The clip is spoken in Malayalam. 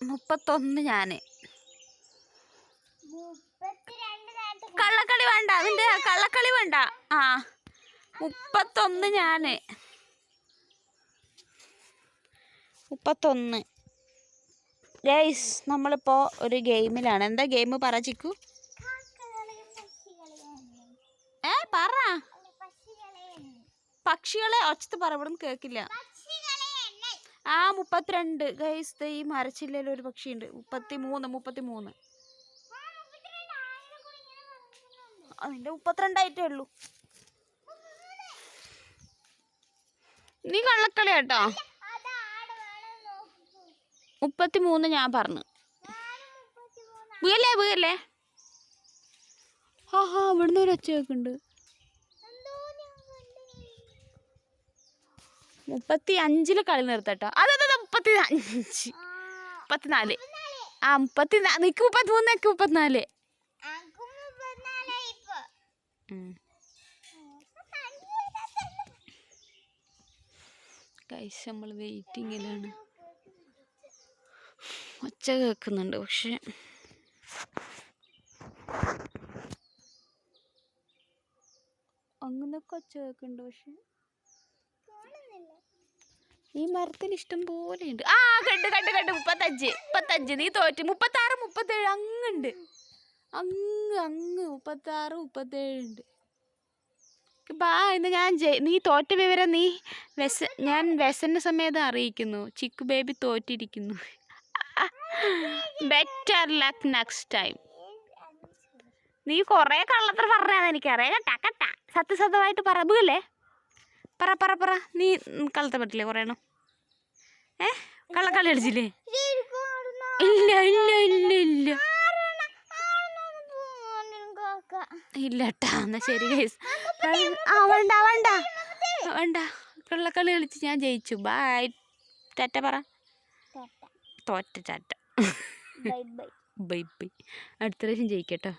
മുപ്പത്തൊന്ന് ഞാൻ നേരത്തെ കള്ളക്കളി വേണ്ട അതിന്റെ കള്ളക്കളി വേണ്ട. ആ മുപ്പത്തൊന്ന് ഞാൻ മുപ്പത്തൊന്ന്. ഗൈസ് നമ്മളിപ്പോൾ ഒരു ഗെയിമിലാണ്. എന്താ ഗെയിം? പറ ചിക്കു. ഏ പറ. പക്ഷികളെ ഒച്ചത്ത് പറ ഇവിടെ കേൾക്കില്ല പക്ഷികളെ എണ്ണൽ ആ മുപ്പത്തിരണ്ട് ഗൈസ് ഈ മരച്ചില്ലയിൽ ഒരു പക്ഷിയുണ്ട്. മുപ്പത്തി മൂന്ന് മുപ്പത്തി മൂന്ന് അതിന്റെ മുപ്പത്തിരണ്ടായിട്ടേ ഉള്ളൂ. നീ കള്ളക്കളി കേട്ടോ? മുപ്പത്തി മൂന്ന് ഞാൻ പറഞ്ഞു. വീയല്ലേ വീയല്ലേ ആ ഹാ ഇവിടുന്ന് ഒരു ഒച്ച കേൾക്കുന്നുണ്ട് എന്തോ ഞാൻ കണ്ടു മുപ്പത്തി അഞ്ചിൽ കളി നിർത്തട്ടോ. അതെ മുപ്പത്തി അഞ്ച് മുപ്പത്തിനാല്. ആ മുപ്പത്തി നിക്ക് മുപ്പത്തി മൂന്ന് നിക്ക് മുപ്പത്തിനാല്. ഗൈസ് നമ്മൾ വെയിറ്റിങ്ങിലാണ് ഒച്ച കേൾക്കുന്നുണ്ട് പക്ഷെ. അങ്ങനെയൊക്കെ ഒച്ച കേൾക്കുന്നുണ്ട് പക്ഷെ. ഈ മരത്തിൽ ഇഷ്ടം പോലെ ഉണ്ട് ആ കണ്ട് കണ്ട് കണ്ട്. മുപ്പത്തഞ്ച് മുപ്പത്തഞ്ച്. നീ തോറ്റ്. മുപ്പത്താറ് മുപ്പത്തേഴ്. അങ്ങുണ്ട്. അങ്ങ് അങ്ങ്. മുപ്പത്താറ് മുപ്പത്തേഴ് ഉണ്ട്. ബാ ഇന്ന് ഞാൻ നീ തോറ്റ വിവരം നീ വെസ ഞാൻ വ്യസന സമയത്ത് അറിയിക്കുന്നു. ചിക്കു ബേബി തോറ്റിരിക്കുന്നു. ബെറ്റർ ലക്ക് നെക്സ്റ്റ് ടൈം നീ കുറേ കള്ളത്ര പറഞ്ഞാന്ന് എനിക്കറിയാം. കേട്ടാ കേട്ടാ. സത്യസത്യമായിട്ട് പറ. ബുകല്ലേ പറ പറ പറ. നീ കള്ളത്തെ പറ്റില്ലേ കുറയണം ഏ? കള്ളക്കളി അടിച്ചില്ലേ? ഇല്ല ഇല്ല ഇല്ല ഇല്ല. ഇല്ല ഇല്ലട്ടാ എന്നാ ശരി ആ വേണ്ട വേണ്ട. വേണ്ട. കള്ളക്കളി കളിച്ച് ഞാൻ ജയിച്ചു. ബായ് ടാറ്റ പറ. തോറ്റ tata. Bye bye. Bye bye. അടുത്ത പ്രാവശ്യം ജയിക്കട്ടോ.